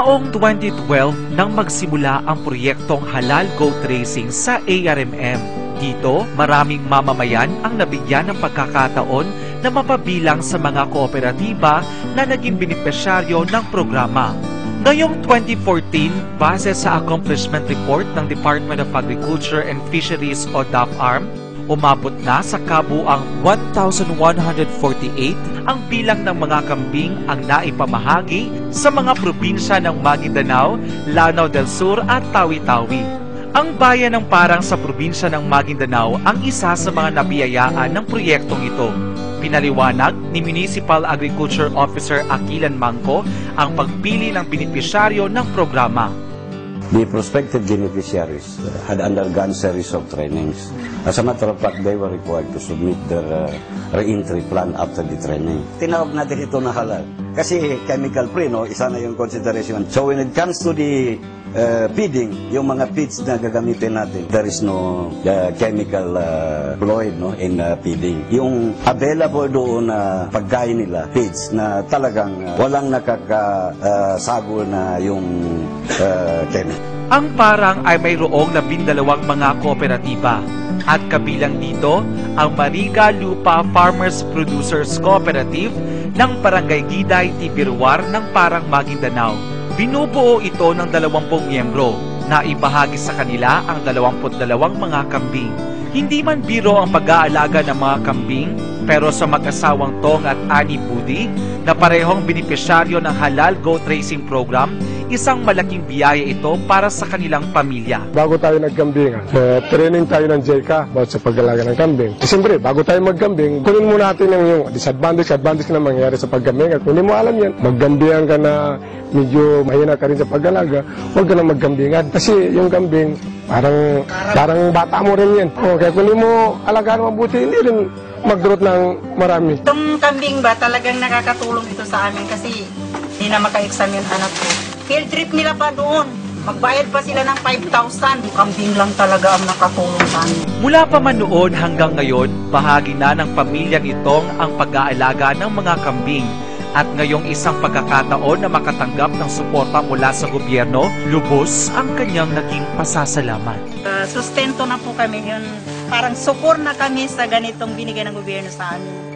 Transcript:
Taong 2012 nang magsimula ang proyektong Halal Goat Racing sa ARMM. Dito, maraming mamamayan ang nabigyan ng pagkakataon na mapabilang sa mga kooperatiba na naging benepisyaryo ng programa. Ngayong 2014, base sa Accomplishment Report ng Department of Agriculture and Fisheries o DAFARM, umabot na sa kabuang 1,148 ang bilang ng mga kambing ang naipamahagi sa mga probinsya ng Maguindanao, Lanao del Sur at Tawi-Tawi. Ang bayan ng Parang sa probinsya ng Maguindanao ang isa sa mga nabiyayaan ng proyektong ito. Pinaliwanag ni Municipal Agriculture Officer Akilan Mangko ang pagpili ng benepisyaryo ng programa. The prospective beneficiaries had undergone series of trainings. As a matter of fact, they were required to submit their uh, re-entry plan after the training. Tinawag natin ito na halal. Kasi chemical free, no? isa na yung consideration. So when it comes to the uh, feeding, yung mga feeds na gagamitin natin, there is no uh, chemical uh, fluid no, in uh, feeding. Yung available doon na pagkain nila, feeds, na talagang uh, walang nakakasagol na yung uh, chemical. Ang parang ay mayroong labindalawang mga kooperatiba at kabilang dito ang Mariga Lupa Farmers Producers Cooperative ng Barangay Giday, Tibirwar ng Parang Maguindanao. Binubuo ito ng 20 miyembro na ibahagi sa kanila ang 22 mga kambing. Hindi man biro ang pag-aalaga ng mga kambing, pero sa mag-asawang Tong at Ani Budi na parehong benepisyaryo ng Halal Goat Racing Program, isang malaking biyaya ito para sa kanilang pamilya. Bago tayo nagkambingan, eh, training tayo ng JICA about sa pag-alaga ng kambing. Eh, Siyempre, bago tayo magkambing, kunin mo natin yung, yung disadvantage, advantage na mangyayari sa pagkambing. At kung hindi mo alam yan, maggambingan ka na medyo mahina ka rin sa pag-alaga, huwag ka na maggambingan. Kasi yung kambing, parang, parang bata mo rin yan. O, kaya kung hindi mo alagaan mabuti, hindi rin mag-growth ng marami. Itong kambing ba, talagang nakakatulong ito sa amin kasi hindi na maka-exam yung anak ko. Field trip nila pa doon. Magbayad pa sila ng 5,000. Kambing lang talaga ang nakatulong sa amin. Mula pa man noon hanggang ngayon, bahagi na ng pamilyang itong ang pag-aalaga ng mga kambing. At ngayong isang pagkakataon na makatanggap ng suporta mula sa gobyerno, lubos ang kanyang naging pasasalamat. Uh, sustento na po kami yun. Parang sukor na kami sa ganitong binigay ng gobyerno sa amin.